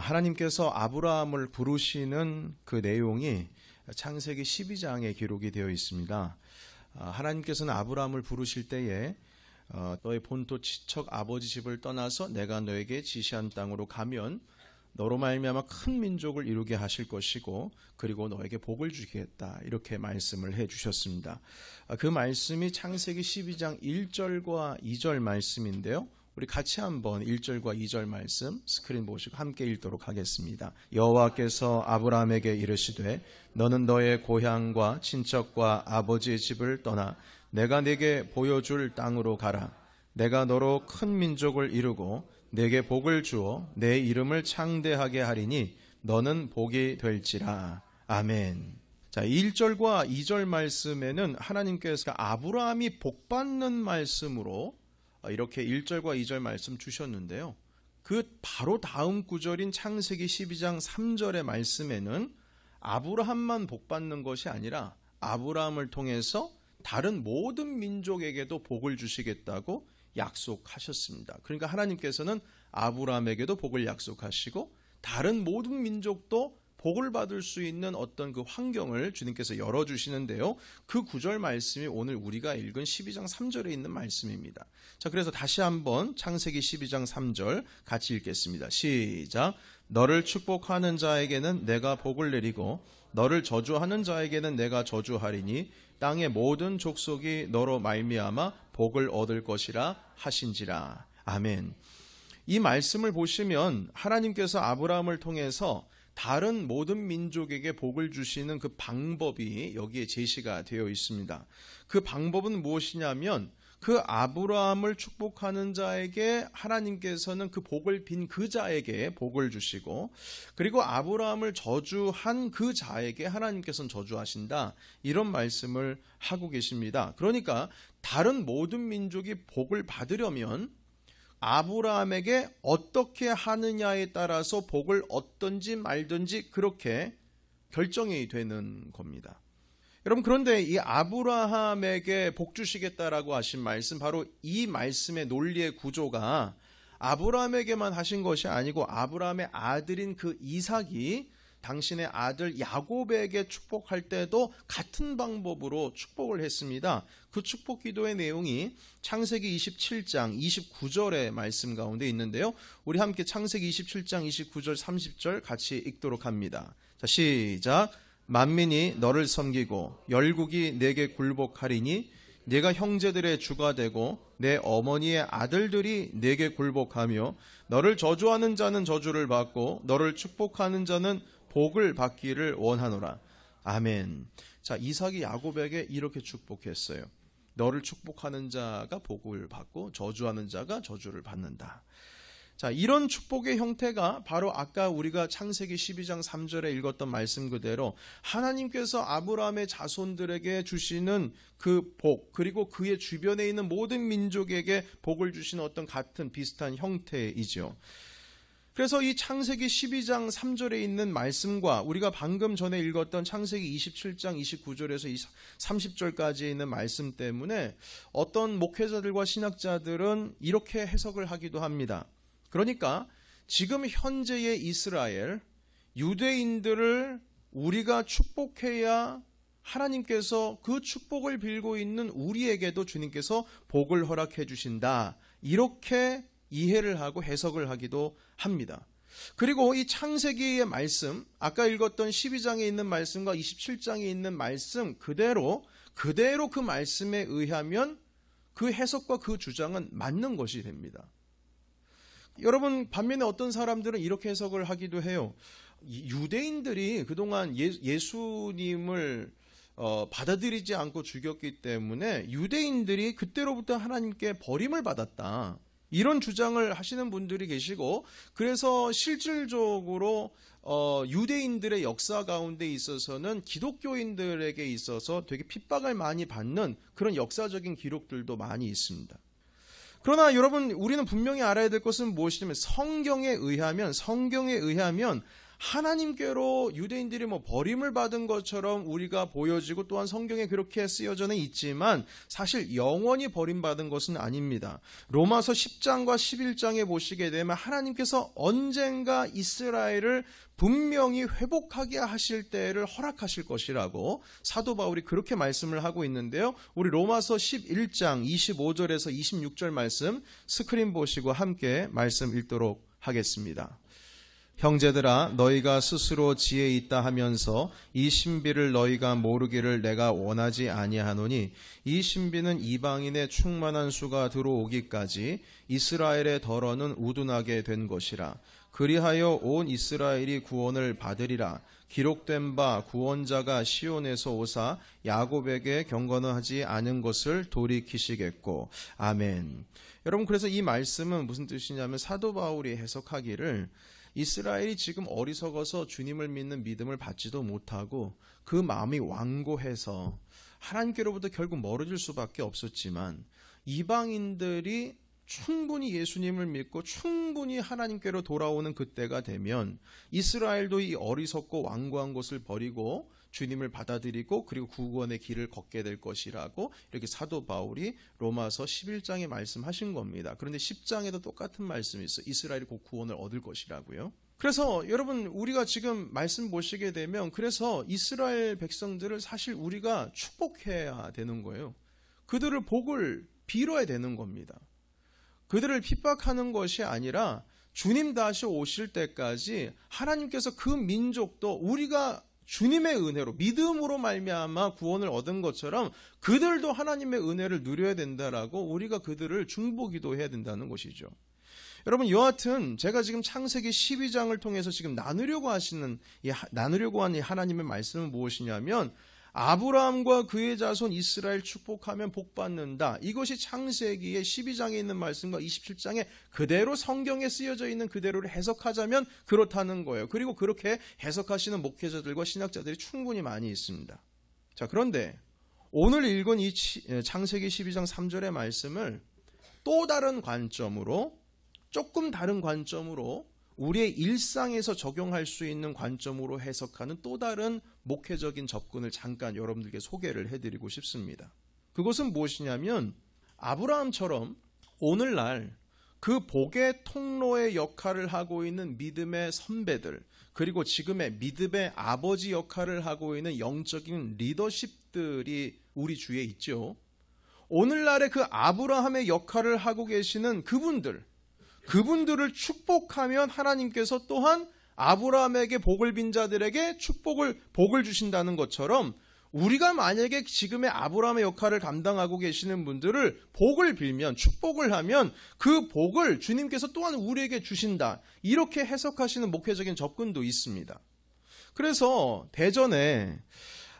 하나님께서 아브라함을 부르시는 그 내용이 창세기 12장에 기록이 되어 있습니다. 아, 하나님께서는 아브라함을 부르실 때에 어, 너의 본토 지척 아버지 집을 떠나서 내가 너에게 지시한 땅으로 가면 너로 말미암아 큰 민족을 이루게 하실 것이고 그리고 너에게 복을 주겠다 이렇게 말씀을 해 주셨습니다. 아, 그 말씀이 창세기 12장 1절과 2절 말씀인데요. 우리 같이 한번 1절과 2절 말씀 스크린 보시고 함께 읽도록 하겠습니다. 여호와께서 아브라함에게 이르시되 너는 너의 고향과 친척과 아버지의 집을 떠나 내가 네게 보여줄 땅으로 가라. 내가 너로 큰 민족을 이루고 내게 복을 주어 내 이름을 창대하게 하리니 너는 복이 될지라. 아멘. 자, 1절과 2절 말씀에는 하나님께서 아브라함이 복받는 말씀으로 이렇게 1절과 2절 말씀 주셨는데요. 그 바로 다음 구절인 창세기 12장 3절의 말씀에는 아브라함만 복받는 것이 아니라 아브라함을 통해서 다른 모든 민족에게도 복을 주시겠다고 약속하셨습니다. 그러니까 하나님께서는 아브라함에게도 복을 약속하시고 다른 모든 민족도 복을 받을 수 있는 어떤 그 환경을 주님께서 열어주시는데요. 그 구절 말씀이 오늘 우리가 읽은 12장 3절에 있는 말씀입니다. 자, 그래서 다시 한번 창세기 12장 3절 같이 읽겠습니다. 시작. 너를 축복하는 자에게는 내가 복을 내리고 너를 저주하는 자에게는 내가 저주하리니 땅의 모든 족속이 너로 말미암아 복을 얻을 것이라 하신지라. 아멘. 이 말씀을 보시면 하나님께서 아브라함을 통해서 다른 모든 민족에게 복을 주시는 그 방법이 여기에 제시가 되어 있습니다. 그 방법은 무엇이냐면 그 아브라함을 축복하는 자에게 하나님께서는 그 복을 빈 그 자에게 복을 주시고 그리고 아브라함을 저주한 그 자에게 하나님께서는 저주하신다. 이런 말씀을 하고 계십니다. 그러니까 다른 모든 민족이 복을 받으려면 아브라함에게 어떻게 하느냐에 따라서 복을 얻든지 말든지 그렇게 결정이 되는 겁니다. 여러분 그런데 이 아브라함에게 복 주시겠다라고 하신 말씀 바로 이 말씀의 논리의 구조가 아브라함에게만 하신 것이 아니고 아브라함의 아들인 그 이삭이 당신의 아들 야곱에게 축복할 때도 같은 방법으로 축복을 했습니다. 그 축복 기도의 내용이 창세기 27장 29절의 말씀 가운데 있는데요. 우리 함께 창세기 27장 29절 30절 같이 읽도록 합니다. 자, 시작. 만민이 너를 섬기고 열국이 내게 굴복하리니 내가 형제들의 주가 되고 내 어머니의 아들들이 내게 굴복하며 너를 저주하는 자는 저주를 받고 너를 축복하는 자는 복을 받기를 원하노라. 아멘. 자, 이삭이 야곱에게 이렇게 축복했어요. 너를 축복하는 자가 복을 받고 저주하는 자가 저주를 받는다. 자, 이런 축복의 형태가 바로 아까 우리가 창세기 12장 3절에 읽었던 말씀 그대로 하나님께서 아브라함의 자손들에게 주시는 그 복, 그리고 그의 주변에 있는 모든 민족에게 복을 주시는 어떤 같은 비슷한 형태이죠. 그래서 이 창세기 12장 3절에 있는 말씀과 우리가 방금 전에 읽었던 창세기 27장 29절에서 30절까지 있는 말씀 때문에 어떤 목회자들과 신학자들은 이렇게 해석을 하기도 합니다. 그러니까 지금 현재의 이스라엘 유대인들을 우리가 축복해야 하나님께서 그 축복을 빌고 있는 우리에게도 주님께서 복을 허락해 주신다. 이렇게 이해를 하고 해석을 하기도 합니다. 그리고 이 창세기의 말씀, 아까 읽었던 12장에 있는 말씀과 27장에 있는 말씀 그대로 그대로 그 말씀에 의하면 그 해석과 그 주장은 맞는 것이 됩니다. 여러분 반면에 어떤 사람들은 이렇게 해석을 하기도 해요. 유대인들이 그동안 예, 수님을 어, 받아들이지 않고 죽였기 때문에 유대인들이 그때로부터 하나님께 버림을 받았다. 이런 주장을 하시는 분들이 계시고 그래서 실질적으로 어, 유대인들의 역사 가운데 있어서는 기독교인들에게 있어서 되게 핍박을 많이 받는 그런 역사적인 기록들도 많이 있습니다. 그러나 여러분 우리는 분명히 알아야 될 것은 무엇이냐면 성경에 의하면 성경에 의하면 하나님께로 유대인들이 뭐 버림을 받은 것처럼 우리가 보여지고 또한 성경에 그렇게 쓰여져는 있지만 사실 영원히 버림받은 것은 아닙니다. 로마서 10장과 11장에 보시게 되면 하나님께서 언젠가 이스라엘을 분명히 회복하게 하실 때를 허락하실 것이라고 사도 바울이 그렇게 말씀을 하고 있는데요. 우리 로마서 11장 25절에서 26절 말씀 스크린 보시고 함께 말씀 읽도록 하겠습니다. 형제들아 너희가 스스로 지혜 있다 하면서 이 신비를 너희가 모르기를 내가 원하지 아니하노니 이 신비는 이방인의 충만한 수가 들어오기까지 이스라엘의 덜어는 우둔하게 된 것이라. 그리하여 온 이스라엘이 구원을 받으리라. 기록된 바 구원자가 시온에서 오사 야곱에게 경건하지 않은 것을 돌이키시겠고. 아멘. 여러분 그래서 이 말씀은 무슨 뜻이냐면 사도 바울이 해석하기를 이스라엘이 지금 어리석어서 주님을 믿는 믿음을 받지도 못하고 그 마음이 완고해서 하나님께로부터 결국 멀어질 수밖에 없었지만 이방인들이 충분히 예수님을 믿고 충분히 하나님께로 돌아오는 그때가 되면 이스라엘도 이 어리석고 완고한 것을 버리고 주님을 받아들이고 그리고 구원의 길을 걷게 될 것이라고 이렇게 사도 바울이 로마서 11장에 말씀하신 겁니다. 그런데 10장에도 똑같은 말씀이 있어요. 이스라엘이 곧 구원을 얻을 것이라고요. 그래서 여러분 우리가 지금 말씀 보시게 되면 그래서 이스라엘 백성들을 사실 우리가 축복해야 되는 거예요. 그들을 복을 빌어야 되는 겁니다. 그들을 핍박하는 것이 아니라 주님 다시 오실 때까지 하나님께서 그 민족도 우리가 주님의 은혜로 믿음으로 말미암아 구원을 얻은 것처럼 그들도 하나님의 은혜를 누려야 된다라고 우리가 그들을 중보기도해야 된다는 것이죠. 여러분 여하튼 제가 지금 창세기 12장을 통해서 지금 나누려고 하시는 나누려고 하는 하나님의 말씀은 무엇이냐면 아브라함과 그의 자손 이스라엘 축복하면 복 받는다. 이것이 창세기의 12장에 있는 말씀과 27장에 그대로 성경에 쓰여져 있는 그대로를 해석하자면 그렇다는 거예요. 그리고 그렇게 해석하시는 목회자들과 신학자들이 충분히 많이 있습니다. 자, 그런데 오늘 읽은 이 창세기 12장 3절의 말씀을 또 다른 관점으로 조금 다른 관점으로 우리의 일상에서 적용할 수 있는 관점으로 해석하는 또 다른 목회적인 접근을 잠깐 여러분들께 소개를 해드리고 싶습니다. 그것은 무엇이냐면 아브라함처럼 오늘날 그 복의 통로의 역할을 하고 있는 믿음의 선배들, 그리고 지금의 믿음의 아버지 역할을 하고 있는 영적인 리더십들이 우리 주위에 있죠. 오늘날의 그 아브라함의 역할을 하고 계시는 그분들, 그분들을 축복하면 하나님께서 또한 아브라함에게 복을 빈 자들에게 축복을 복을 주신다는 것처럼 우리가 만약에 지금의 아브라함의 역할을 감당하고 계시는 분들을 복을 빌면 축복을 하면 그 복을 주님께서 또한 우리에게 주신다. 이렇게 해석하시는 목회적인 접근도 있습니다. 그래서 대전에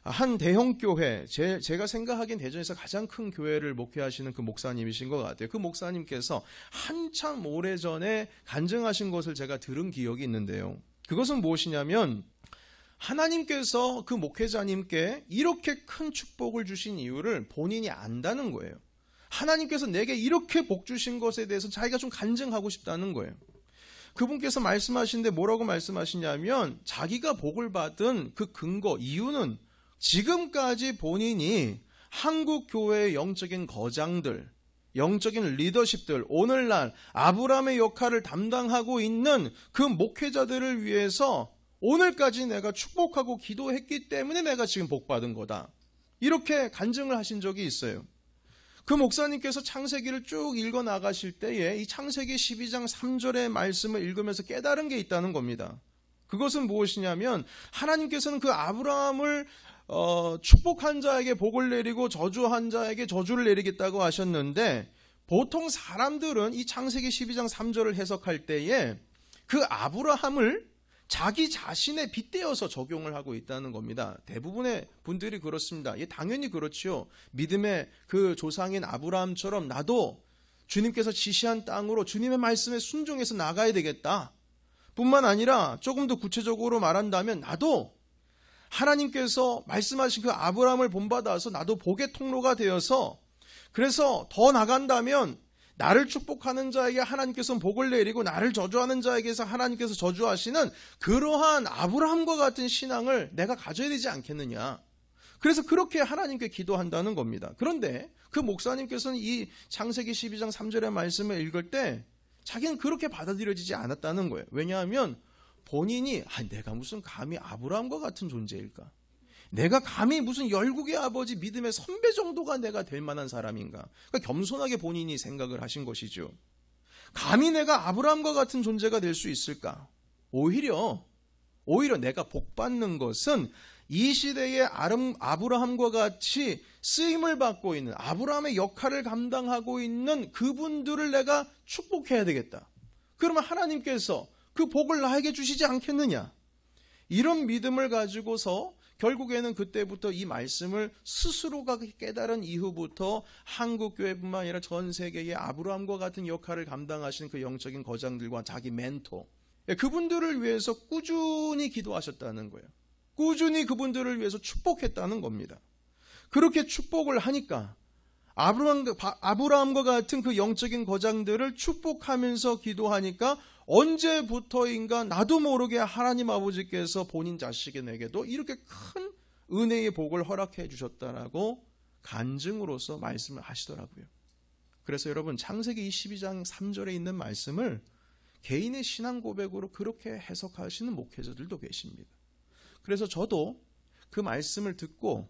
한 대형 교회, 제, 제가 생각하기엔 대전에서 가장 큰 교회를 목회하시는 그 목사님이신 것 같아요. 그 목사님께서 한참 오래 전에 간증하신 것을 제가 들은 기억이 있는데요. 그것은 무엇이냐면 하나님께서 그 목회자님께 이렇게 큰 축복을 주신 이유를 본인이 안다는 거예요. 하나님께서 내게 이렇게 복 주신 것에 대해서 자기가 좀 간증하고 싶다는 거예요. 그분께서 말씀하신데 뭐라고 말씀하시냐면 자기가 복을 받은 그 근거, 이유는 지금까지 본인이 한국 교회의 영적인 거장들, 영적인 리더십들, 오늘날 아브라함의 역할을 담당하고 있는 그 목회자들을 위해서 오늘까지 내가 축복하고 기도했기 때문에 내가 지금 복받은 거다. 이렇게 간증을 하신 적이 있어요. 그 목사님께서 창세기를 쭉 읽어 나가실 때에 이 창세기 12장 3절의 말씀을 읽으면서 깨달은 게 있다는 겁니다. 그것은 무엇이냐면 하나님께서는 그 아브라함을 어, 축복한 자에게 복을 내리고 저주한 자에게 저주를 내리겠다고 하셨는데 보통 사람들은 이 창세기 12장 3절을 해석할 때에 그 아브라함을 자기 자신의 빗대어서 적용을 하고 있다는 겁니다. 대부분의 분들이 그렇습니다. 예, 당연히 그렇지요. 믿음의 그 조상인 아브라함처럼 나도 주님께서 지시한 땅으로 주님의 말씀에 순종해서 나가야 되겠다. 뿐만 아니라 조금 더 구체적으로 말한다면 나도 하나님께서 말씀하신 그 아브라함을 본받아서 나도 복의 통로가 되어서 그래서 더 나간다면 나를 축복하는 자에게 하나님께서 복을 내리고 나를 저주하는 자에게서 하나님께서 저주하시는 그러한 아브라함과 같은 신앙을 내가 가져야 되지 않겠느냐. 그래서 그렇게 하나님께 기도한다는 겁니다. 그런데 그 목사님께서는 이 창세기 12장 3절의 말씀을 읽을 때 자기는 그렇게 받아들여지지 않았다는 거예요. 왜냐하면 본인이 아, 내가 무슨 감히 아브라함과 같은 존재일까? 내가 감히 무슨 열국의 아버지 믿음의 선배 정도가 내가 될 만한 사람인가? 그러니까 겸손하게 본인이 생각을 하신 것이죠. 감히 내가 아브라함과 같은 존재가 될 수 있을까? 오히려 오히려 내가 복 받는 것은 이 시대의 아브라함과 같이 쓰임을 받고 있는 아브라함의 역할을 감당하고 있는 그분들을 내가 축복해야 되겠다. 그러면 하나님께서 그 복을 나에게 주시지 않겠느냐? 이런 믿음을 가지고서 결국에는 그때부터 이 말씀을 스스로가 깨달은 이후부터 한국 교회뿐만 아니라 전 세계의 아브라함과 같은 역할을 감당하시는 그 영적인 거장들과 자기 멘토 예, 그분들을 위해서 꾸준히 기도하셨다는 거예요. 꾸준히 그분들을 위해서 축복했다는 겁니다. 그렇게 축복을 하니까 아브라함과 같은 그 영적인 거장들을 축복하면서 기도하니까 언제부터인가 나도 모르게 하나님 아버지께서 본인 자식에게도 이렇게 큰 은혜의 복을 허락해 주셨다라고 간증으로서 말씀을 하시더라고요. 그래서 여러분 창세기 22장 3절에 있는 말씀을 개인의 신앙 고백으로 그렇게 해석하시는 목회자들도 계십니다. 그래서 저도 그 말씀을 듣고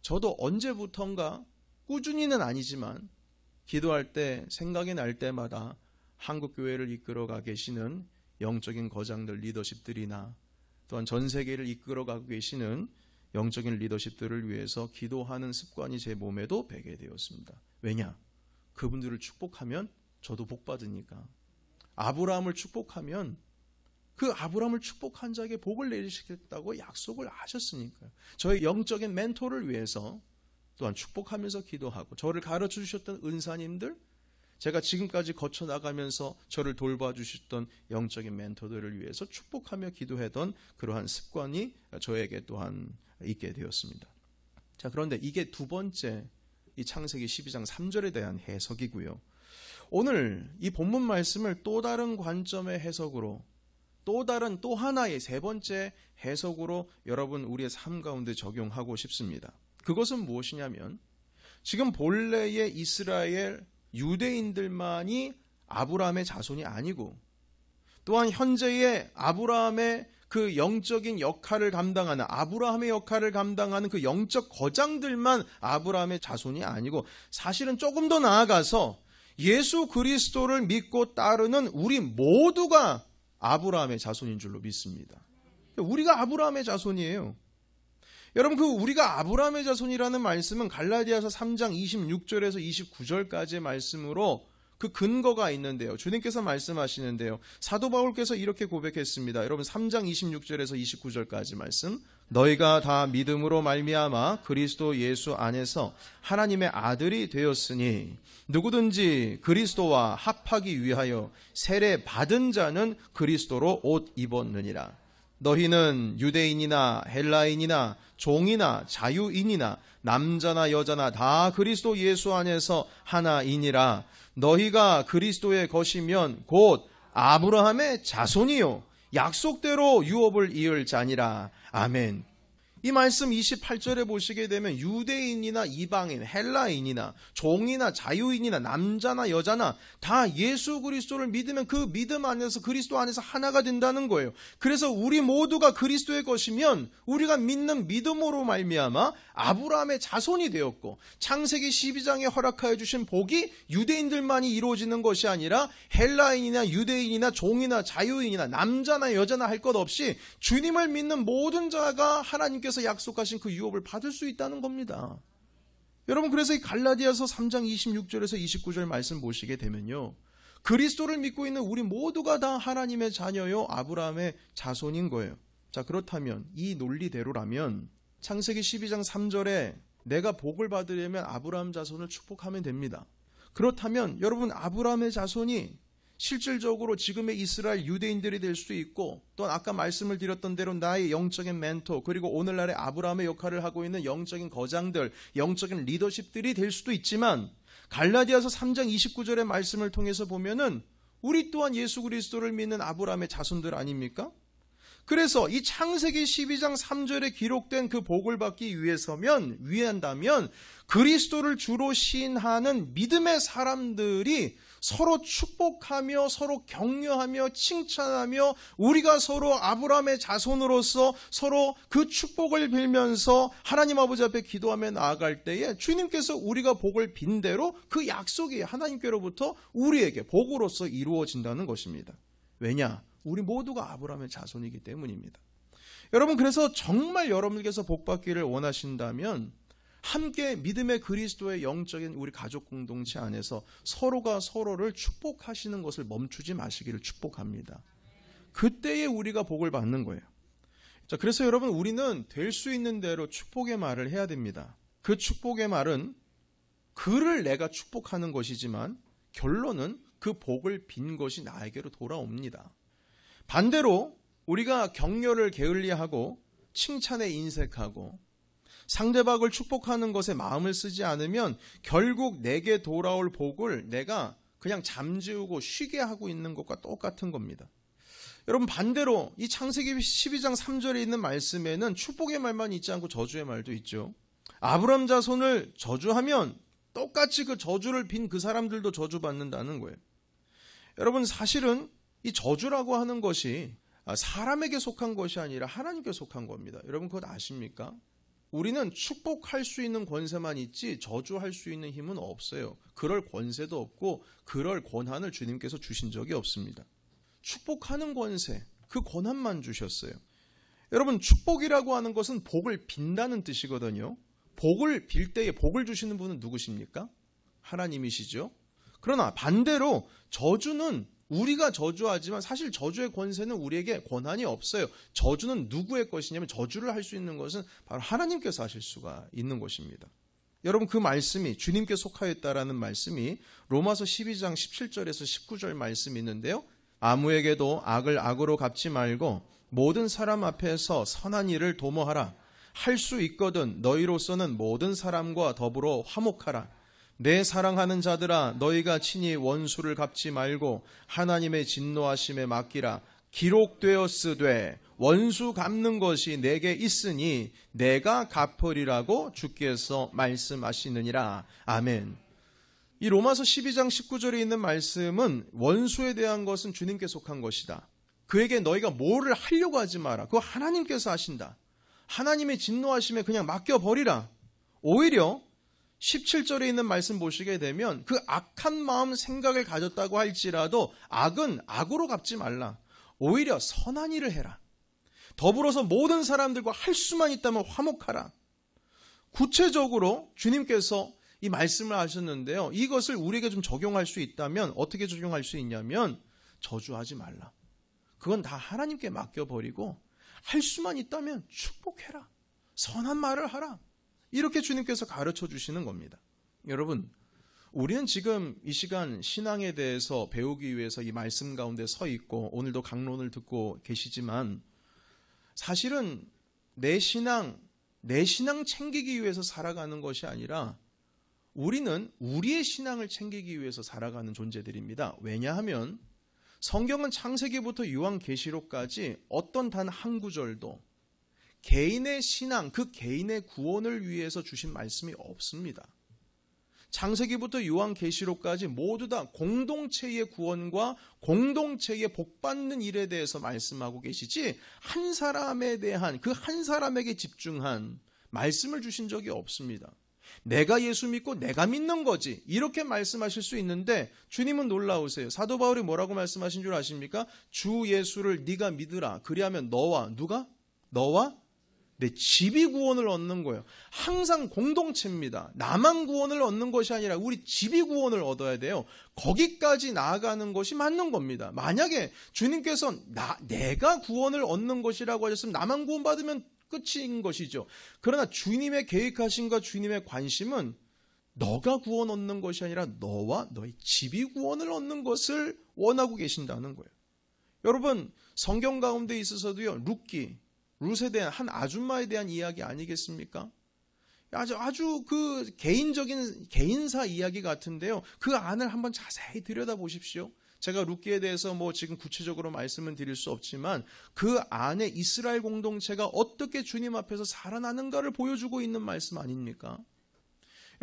저도 언제부턴가 꾸준히는 아니지만 기도할 때 생각이 날 때마다 한국 교회를 이끌어가 계시는 영적인 거장들 리더십들이나 또한 전 세계를 이끌어가고 계시는 영적인 리더십들을 위해서 기도하는 습관이 제 몸에도 배게 되었습니다. 왜냐? 그분들을 축복하면 저도 복 받으니까. 아브라함을 축복하면 그 아브라함을 축복한 자에게 복을 내리시겠다고 약속을 하셨으니까요. 저의 영적인 멘토를 위해서 또한 축복하면서 기도하고 저를 가르쳐 주셨던 은사님들 제가 지금까지 거쳐 나가면서 저를 돌봐 주셨던 영적인 멘토들을 위해서 축복하며 기도하던 그러한 습관이 저에게 또한 있게 되었습니다. 자, 그런데 이게 두 번째 이 창세기 12장 3절에 대한 해석이고요. 오늘 이 본문 말씀을 또 다른 관점의 해석으로 또 다른 또 하나의 세 번째 해석으로 여러분 우리의 삶 가운데 적용하고 싶습니다. 그것은 무엇이냐면 지금 본래의 이스라엘 유대인들만이 아브라함의 자손이 아니고 또한 현재의 아브라함의 그 영적인 역할을 감당하는 아브라함의 역할을 감당하는 그 영적 거장들만 아브라함의 자손이 아니고 사실은 조금 더 나아가서 예수 그리스도를 믿고 따르는 우리 모두가 아브라함의 자손인 줄로 믿습니다. 우리가 아브라함의 자손이에요. 여러분 그 우리가 아브라함의 자손이라는 말씀은 갈라디아서 3장 26절에서 29절까지의 말씀으로 그 근거가 있는데요. 주님께서 말씀하시는데요. 사도 바울께서 이렇게 고백했습니다. 여러분 3장 26절에서 29절까지 말씀. 너희가 다 믿음으로 말미암아 그리스도 예수 안에서 하나님의 아들이 되었으니 누구든지 그리스도와 합하기 위하여 세례 받은 자는 그리스도로 옷 입었느니라. 너희는 유대인이나 헬라인이나 종이나 자유인이나 남자나 여자나 다 그리스도 예수 안에서 하나이니라. 너희가 그리스도의 것이면 곧 아브라함의 자손이요. 약속대로 유업을 이을 자니라. 아멘. 이 말씀 28절에 보시게 되면 유대인이나 이방인, 헬라인이나 종이나 자유인이나 남자나 여자나 다 예수 그리스도를 믿으면 그 믿음 안에서 그리스도 안에서 하나가 된다는 거예요. 그래서 우리 모두가 그리스도의 것이면 우리가 믿는 믿음으로 말미암아 아브라함의 자손이 되었고 창세기 12장에 허락하여 주신 복이 유대인들만이 이루어지는 것이 아니라 헬라인이나 유대인이나 종이나 자유인이나 남자나 여자나 할 것 없이 주님을 믿는 모든 자가 하나님께서 약속하신 그 유업을 받을 수 있다는 겁니다. 여러분 그래서 이 갈라디아서 3장 26절에서 29절 말씀 보시게 되면요. 그리스도를 믿고 있는 우리 모두가 다 하나님의 자녀요 아브라함의 자손인 거예요. 자 그렇다면 이 논리대로라면 창세기 12장 3절에 내가 복을 받으려면 아브라함 자손을 축복하면 됩니다. 그렇다면 여러분 아브라함의 자손이 실질적으로 지금의 이스라엘 유대인들이 될 수도 있고 또 아까 말씀을 드렸던 대로 나의 영적인 멘토 그리고 오늘날의 아브라함의 역할을 하고 있는 영적인 거장들 영적인 리더십들이 될 수도 있지만 갈라디아서 3장 29절의 말씀을 통해서 보면은 우리 또한 예수 그리스도를 믿는 아브라함의 자손들 아닙니까? 그래서 이 창세기 12장 3절에 기록된 그 복을 받기 위해서면 위한다면 그리스도를 주로 시인하는 믿음의 사람들이 서로 축복하며 서로 격려하며 칭찬하며 우리가 서로 아브라함의 자손으로서 서로 그 축복을 빌면서 하나님 아버지 앞에 기도하며 나아갈 때에 주님께서 우리가 복을 빈 대로 그 약속이 하나님께로부터 우리에게 복으로서 이루어진다는 것입니다. 왜냐? 우리 모두가 아브라함의 자손이기 때문입니다. 여러분 그래서 정말 여러분께서 복 받기를 원하신다면 함께 믿음의 그리스도의 영적인 우리 가족 공동체 안에서 서로가 서로를 축복하시는 것을 멈추지 마시기를 축복합니다. 그때에 우리가 복을 받는 거예요. 자, 그래서 여러분 우리는 될 수 있는 대로 축복의 말을 해야 됩니다. 그 축복의 말은 그를 내가 축복하는 것이지만 결론은 그 복을 빈 것이 나에게로 돌아옵니다. 반대로 우리가 격려를 게을리하고 칭찬에 인색하고 상대방을 축복하는 것에 마음을 쓰지 않으면 결국 내게 돌아올 복을 내가 그냥 잠재우고 쉬게 하고 있는 것과 똑같은 겁니다. 여러분 반대로 이 창세기 12장 3절에 있는 말씀에는 축복의 말만 있지 않고 저주의 말도 있죠. 아브람 자손을 저주하면 똑같이 그 저주를 빈 그 사람들도 저주받는다는 거예요. 여러분 사실은 이 저주라고 하는 것이 사람에게 속한 것이 아니라 하나님께 속한 겁니다. 여러분 그것 아십니까? 우리는 축복할 수 있는 권세만 있지 저주할 수 있는 힘은 없어요. 그럴 권세도 없고 그럴 권한을 주님께서 주신 적이 없습니다. 축복하는 권세, 그 권한만 주셨어요. 여러분, 축복이라고 하는 것은 복을 빈다는 뜻이거든요. 복을 빌 때에 복을 주시는 분은 누구십니까? 하나님이시죠. 그러나 반대로 저주는 우리가 저주하지만 사실 저주의 권세는 우리에게 권한이 없어요. 저주는 누구의 것이냐면 저주를 할 수 있는 것은 바로 하나님께서 하실 수가 있는 것입니다. 여러분 그 말씀이 주님께 속하였다라는 말씀이 로마서 12장 17절에서 19절 말씀이 있는데요. 아무에게도 악을 악으로 갚지 말고 모든 사람 앞에서 선한 일을 도모하라. 할 수 있거든 너희로서는 모든 사람과 더불어 화목하라. 내 사랑하는 자들아 너희가 친히 원수를 갚지 말고 하나님의 진노하심에 맡기라 기록되었으되 원수 갚는 것이 내게 있으니 내가 갚으리라고 주께서 말씀하시느니라 아멘. 이 로마서 12장 19절에 있는 말씀은 원수에 대한 것은 주님께 속한 것이다. 그에게 너희가 뭐를 하려고 하지 마라. 그거 하나님께서 하신다. 하나님의 진노하심에 그냥 맡겨버리라. 오히려 17절에 있는 말씀 보시게 되면 그 악한 마음 생각을 가졌다고 할지라도 악은 악으로 갚지 말라. 오히려 선한 일을 해라. 더불어서 모든 사람들과 할 수만 있다면 화목하라. 구체적으로 주님께서 이 말씀을 하셨는데요. 이것을 우리에게 좀 적용할 수 있다면 어떻게 적용할 수 있냐면 저주하지 말라. 그건 다 하나님께 맡겨버리고 할 수만 있다면 축복해라. 선한 말을 하라. 이렇게 주님께서 가르쳐 주시는 겁니다. 여러분, 우리는 지금 이 시간 신앙에 대해서 배우기 위해서 이 말씀 가운데 서 있고 오늘도 강론을 듣고 계시지만 사실은 내 신앙, 내 신앙 챙기기 위해서 살아가는 것이 아니라 우리는 우리의 신앙을 챙기기 위해서 살아가는 존재들입니다. 왜냐하면 성경은 창세기부터 요한계시록까지 어떤 단 한 구절도 개인의 신앙, 그 개인의 구원을 위해서 주신 말씀이 없습니다. 창세기부터 요한계시록까지 모두 다 공동체의 구원과 공동체의 복받는 일에 대해서 말씀하고 계시지 한 사람에 대한 그 한 사람에게 집중한 말씀을 주신 적이 없습니다. 내가 예수 믿고 내가 믿는 거지. 이렇게 말씀하실 수 있는데 주님은 놀라우세요. 사도 바울이 뭐라고 말씀하신 줄 아십니까? 주 예수를 네가 믿으라. 그리하면 너와 누가? 너와 내 집이 구원을 얻는 거예요. 항상 공동체입니다. 나만 구원을 얻는 것이 아니라 우리 집이 구원을 얻어야 돼요. 거기까지 나아가는 것이 맞는 겁니다. 만약에 주님께서 나, 내가 구원을 얻는 것이라고 하셨으면 나만 구원받으면 끝인 것이죠. 그러나 주님의 계획하신과 주님의 관심은 너가 구원 얻는 것이 아니라 너와 너의 집이 구원을 얻는 것을 원하고 계신다는 거예요. 여러분, 성경 가운데 있어서도요, 룻기, 룻에 대한 한 아줌마에 대한 이야기 아니겠습니까? 아주 아주 그 개인적인 개인사 이야기 같은데요. 그 안을 한번 자세히 들여다 보십시오. 제가 룻기에 대해서 뭐 지금 구체적으로 말씀은 드릴 수 없지만 그 안에 이스라엘 공동체가 어떻게 주님 앞에서 살아나는가를 보여주고 있는 말씀 아닙니까?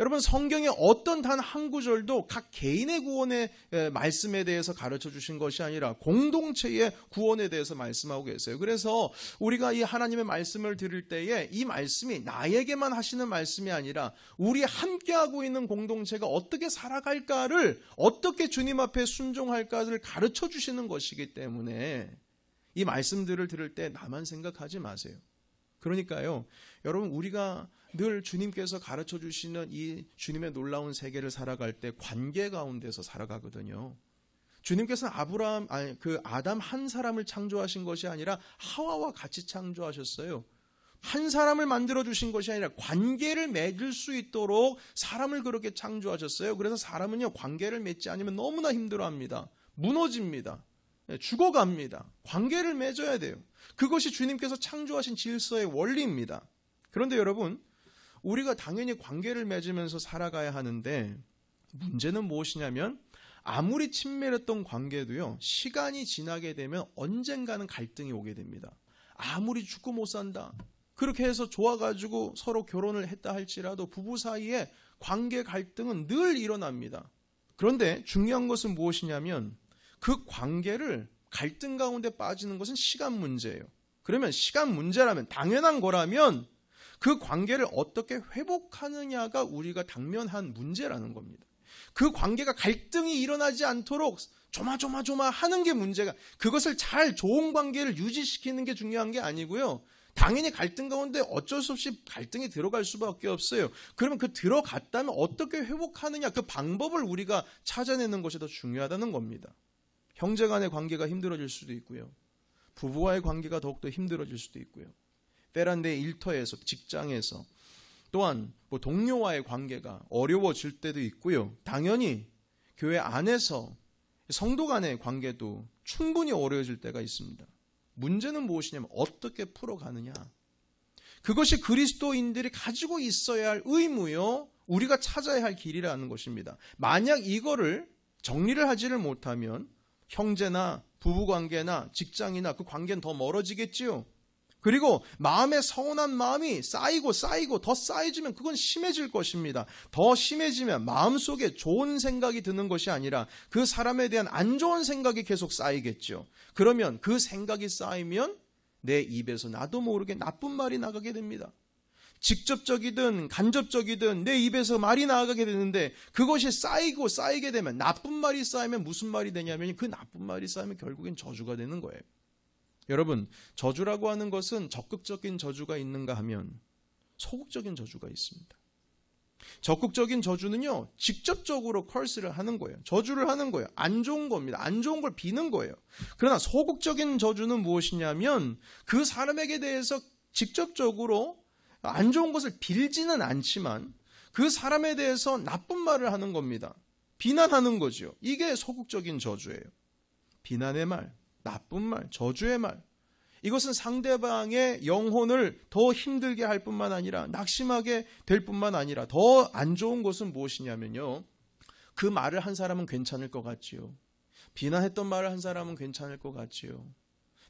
여러분 성경의 어떤 단 한 구절도 각 개인의 구원의 말씀에 대해서 가르쳐 주신 것이 아니라 공동체의 구원에 대해서 말씀하고 계세요. 그래서 우리가 이 하나님의 말씀을 들을 때에 이 말씀이 나에게만 하시는 말씀이 아니라 우리 함께하고 있는 공동체가 어떻게 살아갈까를 어떻게 주님 앞에 순종할까를 가르쳐 주시는 것이기 때문에 이 말씀들을 들을 때 나만 생각하지 마세요. 그러니까요. 여러분 우리가 늘 주님께서 가르쳐 주시는 이 주님의 놀라운 세계를 살아갈 때 관계 가운데서 살아가거든요. 주님께서는 아브라함 아니 그 아담 한 사람을 창조하신 것이 아니라 하와와 같이 창조하셨어요. 한 사람을 만들어 주신 것이 아니라 관계를 맺을 수 있도록 사람을 그렇게 창조하셨어요. 그래서 사람은요 관계를 맺지 않으면 너무나 힘들어합니다. 무너집니다. 네, 죽어갑니다. 관계를 맺어야 돼요. 그것이 주님께서 창조하신 질서의 원리입니다. 그런데 여러분 우리가 당연히 관계를 맺으면서 살아가야 하는데 문제는 무엇이냐면 아무리 친밀했던 관계도요 시간이 지나게 되면 언젠가는 갈등이 오게 됩니다. 아무리 죽고 못 산다. 그렇게 해서 좋아가지고 서로 결혼을 했다 할지라도 부부 사이에 관계 갈등은 늘 일어납니다. 그런데 중요한 것은 무엇이냐면 그 관계를 갈등 가운데 빠지는 것은 시간 문제예요. 그러면 시간 문제라면 당연한 거라면 그 관계를 어떻게 회복하느냐가 우리가 당면한 문제라는 겁니다. 그 관계가 갈등이 일어나지 않도록 조마조마조마 하는 게 문제가 그것을 잘 좋은 관계를 유지시키는 게 중요한 게 아니고요. 당연히 갈등 가운데 어쩔 수 없이 갈등이 들어갈 수밖에 없어요. 그러면 그 들어갔다면 어떻게 회복하느냐 그 방법을 우리가 찾아내는 것이 더 중요하다는 겁니다. 형제 간의 관계가 힘들어질 수도 있고요. 부부와의 관계가 더욱더 힘들어질 수도 있고요. 때란 내 일터에서 직장에서 또한 뭐 동료와의 관계가 어려워질 때도 있고요. 당연히 교회 안에서 성도 간의 관계도 충분히 어려워질 때가 있습니다. 문제는 무엇이냐면 어떻게 풀어가느냐. 그것이 그리스도인들이 가지고 있어야 할 의무요. 우리가 찾아야 할 길이라는 것입니다. 만약 이거를 정리를 하지를 못하면 형제나 부부 관계나 직장이나 그 관계는 더 멀어지겠지요. 그리고 마음에 서운한 마음이 쌓이고 쌓이고 더 쌓여지면 그건 심해질 것입니다. 더 심해지면 마음속에 좋은 생각이 드는 것이 아니라 그 사람에 대한 안 좋은 생각이 계속 쌓이겠죠. 그러면 그 생각이 쌓이면 내 입에서 나도 모르게 나쁜 말이 나가게 됩니다. 직접적이든 간접적이든 내 입에서 말이 나가게 되는데 그것이 쌓이고 쌓이게 되면 나쁜 말이 쌓이면 무슨 말이 되냐면 그 나쁜 말이 쌓이면 결국엔 저주가 되는 거예요. 여러분, 저주라고 하는 것은 적극적인 저주가 있는가 하면 소극적인 저주가 있습니다. 적극적인 저주는요, 직접적으로 컬스를 하는 거예요. 저주를 하는 거예요. 안 좋은 겁니다. 안 좋은 걸 비는 거예요. 그러나 소극적인 저주는 무엇이냐면 그 사람에게 대해서 직접적으로 안 좋은 것을 빌지는 않지만 그 사람에 대해서 나쁜 말을 하는 겁니다. 비난하는 거죠. 이게 소극적인 저주예요. 비난의 말, 나쁜 말, 저주의 말. 이것은 상대방의 영혼을 더 힘들게 할 뿐만 아니라 낙심하게 될 뿐만 아니라 더 안 좋은 것은 무엇이냐면요. 그 말을 한 사람은 괜찮을 것 같지요. 비난했던 말을 한 사람은 괜찮을 것 같지요.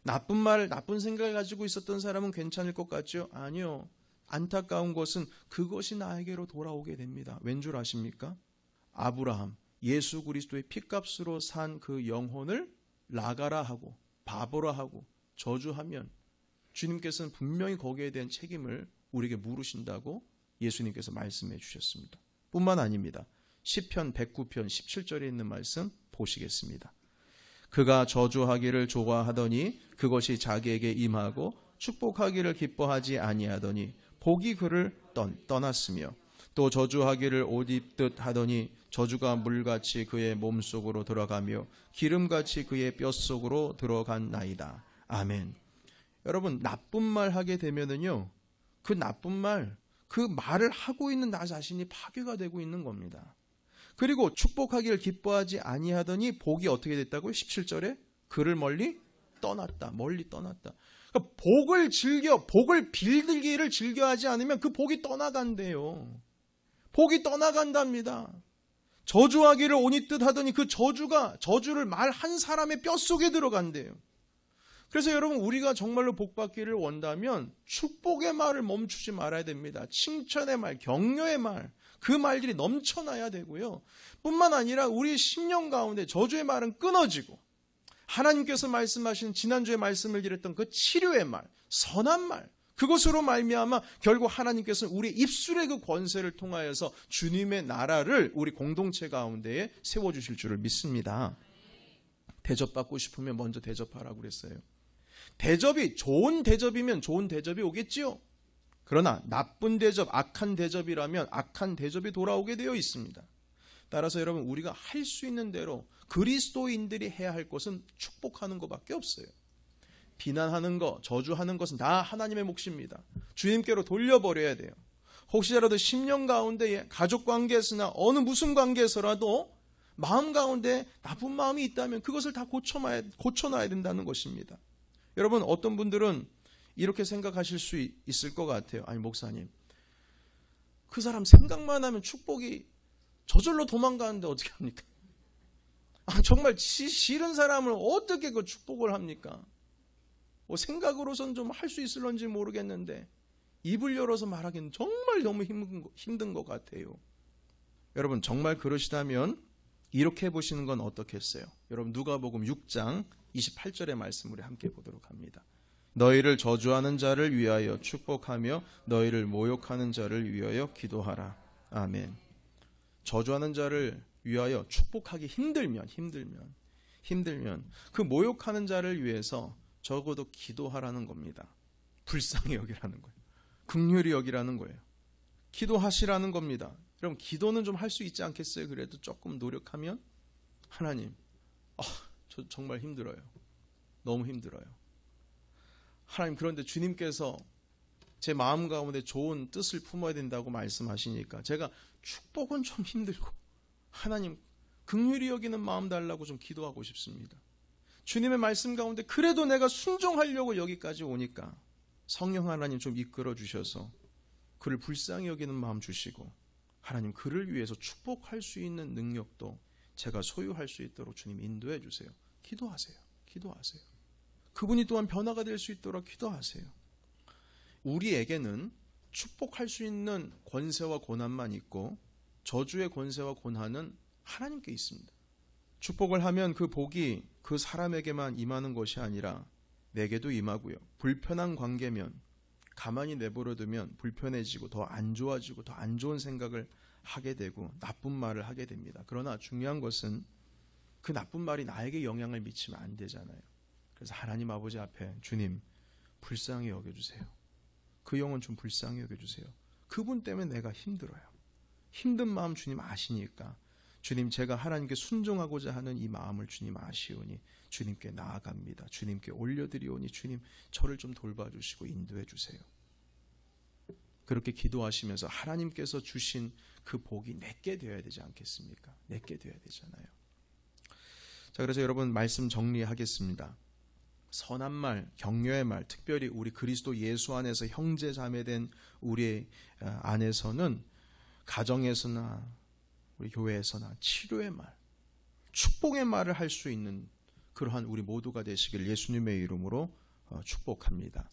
나쁜 말, 나쁜 생각을 가지고 있었던 사람은 괜찮을 것 같지요. 아니요. 안타까운 것은 그것이 나에게로 돌아오게 됩니다. 왠 줄 아십니까? 아브라함, 예수 그리스도의 피값으로 산 그 영혼을 나가라 하고 바보라 하고 저주하면 주님께서는 분명히 거기에 대한 책임을 우리에게 물으신다고 예수님께서 말씀해 주셨습니다. 뿐만 아닙니다. 10편 109편 17절에 있는 말씀 보시겠습니다. 그가 저주하기를 좋아하더니 그것이 자기에게 임하고 축복하기를 기뻐하지 아니하더니 복이 그를 떠, 떠났으며 또 저주하기를 옷 입듯 하더니 저주가 물같이 그의 몸속으로 들어가며 기름같이 그의 뼛속으로 들어간 나이다. 아멘. 여러분 나쁜 말 하게 되면은요. 그 나쁜 말, 그 말을 하고 있는 나 자신이 파괴가 되고 있는 겁니다. 그리고 축복하기를 기뻐하지 아니하더니 복이 어떻게 됐다고요? 17절에 그를 멀리 떠났다. 멀리 떠났다. 그러니까 복을 즐겨, 복을 빌들기를 즐겨하지 않으면 그 복이 떠나간대요. 복이 떠나간답니다. 저주하기를 온이 뜻 하더니 그 저주가 저주를 말 한 사람의 뼛속에 들어간대요. 그래서 여러분 우리가 정말로 복 받기를 원다면 축복의 말을 멈추지 말아야 됩니다. 칭찬의 말, 격려의 말, 그 말들이 넘쳐나야 되고요. 뿐만 아니라 우리 심령 가운데 저주의 말은 끊어지고 하나님께서 말씀하신 지난주에 말씀을 드렸던 그 치료의 말, 선한 말, 그것으로 말미암아 결국 하나님께서는 우리 입술의 그 권세를 통하여서 주님의 나라를 우리 공동체 가운데에 세워 주실 줄을 믿습니다. 대접받고 싶으면 먼저 대접하라고 그랬어요. 대접이 좋은 대접이면 좋은 대접이 오겠지요. 그러나 나쁜 대접, 악한 대접이라면 악한 대접이 돌아오게 되어 있습니다. 따라서 여러분 우리가 할 수 있는 대로 그리스도인들이 해야 할 것은 축복하는 것밖에 없어요. 비난하는 것, 저주하는 것은 다 하나님의 몫입니다. 주님께로 돌려버려야 돼요. 혹시라도 10년 가운데 가족 관계에서나 어느 무슨 관계에서라도 마음 가운데 나쁜 마음이 있다면 그것을 다 고쳐놔야, 고쳐놔야 된다는 것입니다. 여러분 어떤 분들은 이렇게 생각하실 수 있을 것 같아요. 아니 목사님, 그 사람 생각만 하면 축복이 저절로 도망가는데 어떻게 합니까? 아, 정말 싫은 사람을 어떻게 그 축복을 합니까? 뭐 생각으로선 좀 할 수 있을런지 모르겠는데 입을 열어서 말하기는 정말 너무 힘든, 힘든 것 같아요. 여러분 정말 그러시다면 이렇게 해보시는 건 어떻겠어요? 여러분 누가복음 6장 28절의 말씀을 함께 보도록 합니다. 너희를 저주하는 자를 위하여 축복하며 너희를 모욕하는 자를 위하여 기도하라. 아멘. 저주하는 자를 위하여 축복하기 힘들면 힘들면 힘들면 그 모욕하는 자를 위해서 적어도 기도하라는 겁니다. 불쌍히 여기라는 거예요. 극률이 여기라는 거예요. 기도하시라는 겁니다. 그럼 기도는 좀 할 수 있지 않겠어요? 그래도 조금 노력하면 하나님, 아, 저 정말 힘들어요. 너무 힘들어요. 하나님 그런데 주님께서 제 마음 가운데 좋은 뜻을 품어야 된다고 말씀하시니까 제가 축복은 좀 힘들고 하나님 극률이 여기는 마음 달라고 좀 기도하고 싶습니다. 주님의 말씀 가운데 그래도 내가 순종하려고 여기까지 오니까 성령 하나님 좀 이끌어 주셔서 그를 불쌍히 여기는 마음 주시고 하나님 그를 위해서 축복할 수 있는 능력도 제가 소유할 수 있도록 주님 인도해 주세요. 기도하세요. 기도하세요. 그분이 또한 변화가 될 수 있도록 기도하세요. 우리에게는 축복할 수 있는 권세와 고난만 있고 저주의 권세와 고난은 하나님께 있습니다. 축복을 하면 그 복이 그 사람에게만 임하는 것이 아니라 내게도 임하고요. 불편한 관계면 가만히 내버려 두면 불편해지고 더 안 좋아지고 더 안 좋은 생각을 하게 되고 나쁜 말을 하게 됩니다. 그러나 중요한 것은 그 나쁜 말이 나에게 영향을 미치면 안 되잖아요. 그래서 하나님 아버지 앞에 주님 불쌍히 여겨주세요. 그 영혼 좀 불쌍히 여겨주세요. 그분 때문에 내가 힘들어요. 힘든 마음 주님 아시니까 주님 제가 하나님께 순종하고자 하는 이 마음을 주님 아시오니 주님께 나아갑니다. 주님께 올려드리오니 주님 저를 좀 돌봐주시고 인도해 주세요. 그렇게 기도하시면서 하나님께서 주신 그 복이 내게 되어야 되지 않겠습니까? 내게 되어야 되잖아요. 자, 그래서 여러분 말씀 정리하겠습니다. 선한 말, 격려의 말, 특별히 우리 그리스도 예수 안에서 형제 자매된 우리 안에서는 가정에서나 우리 교회에서나 치료의 말, 축복의 말을 할 수 있는 그러한 우리 모두가 되시길 예수님의 이름으로 어, 축복합니다.